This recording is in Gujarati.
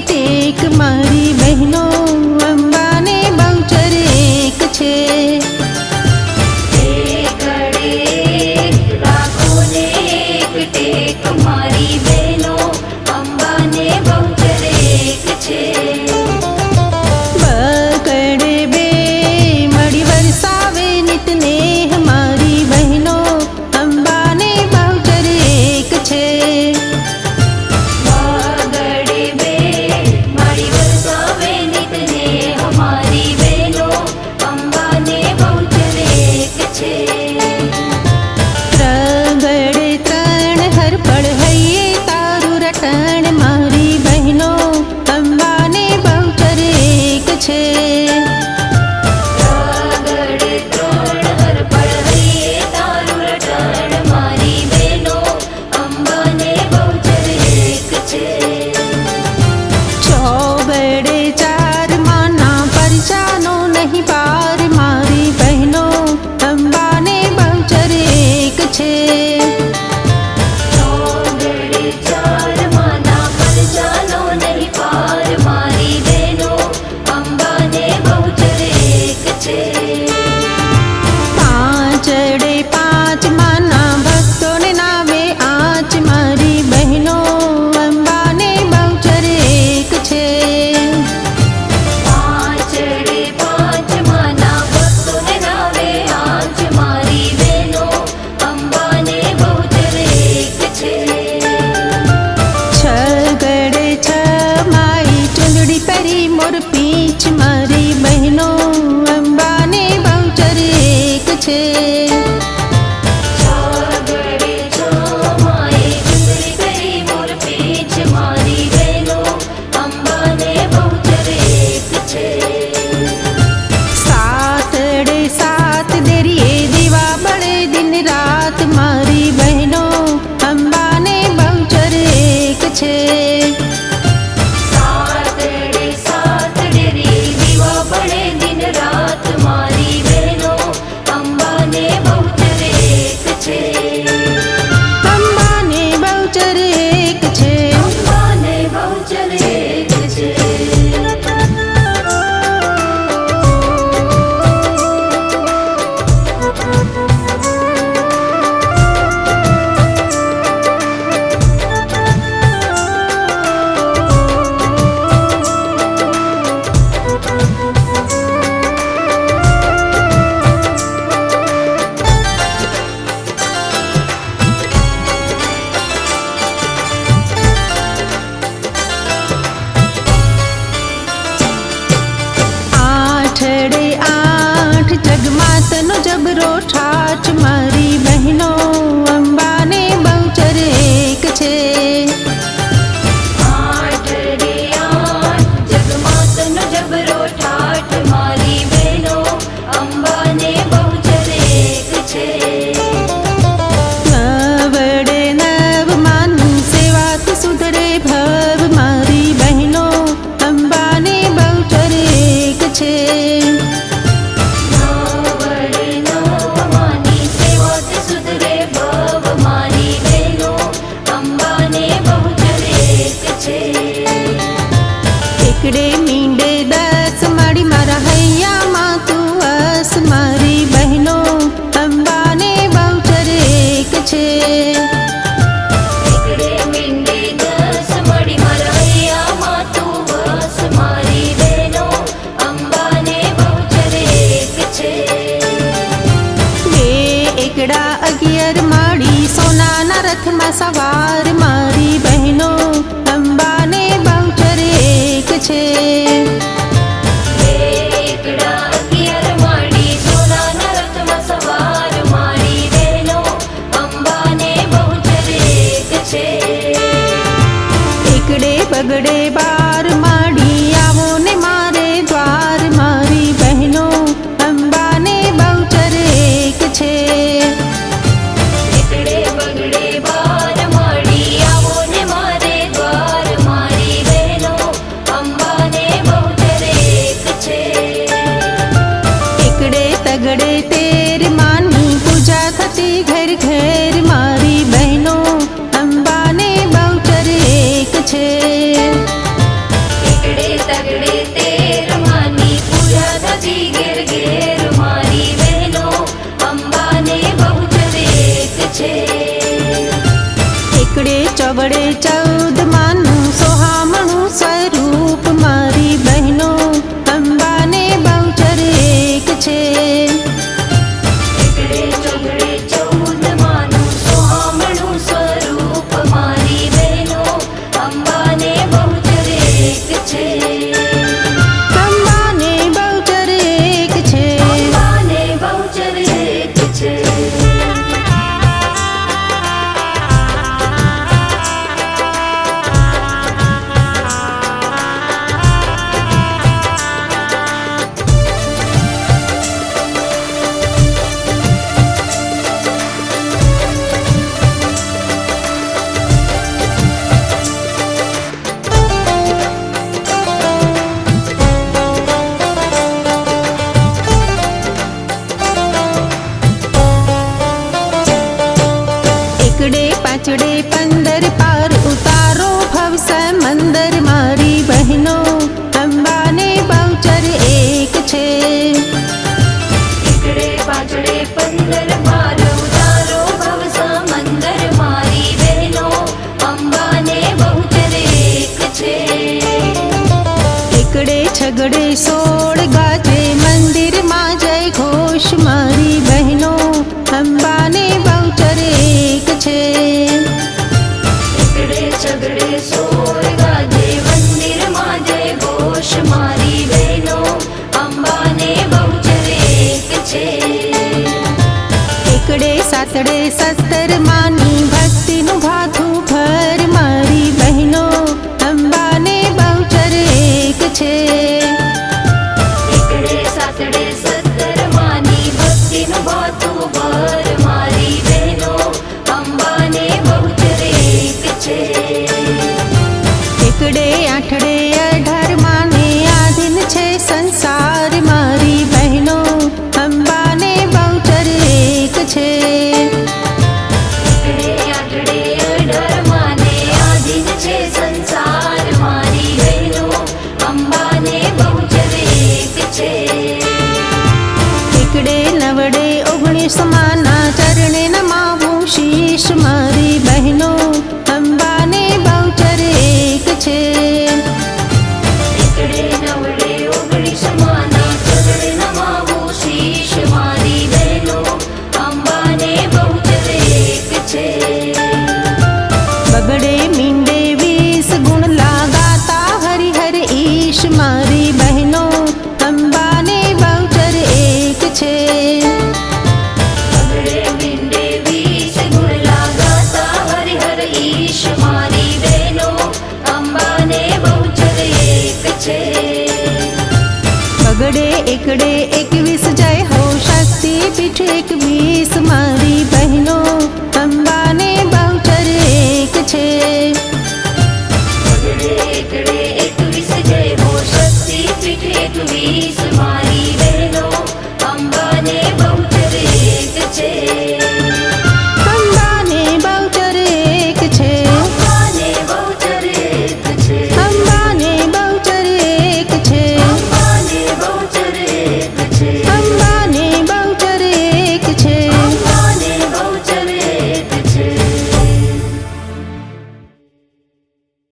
ટેક મારી બહેનો மாறு ચાર મારી બહેનો અંબાને બાઉચર એક છે. બગડે બારમાં સાતડે સત્તર માની ભક્તિનું ભાથું ભર મારી બહેનો, અંબાને બહુચર એક છે. સાતડે સત્તર માની ભક્તિનું ભાથું ભર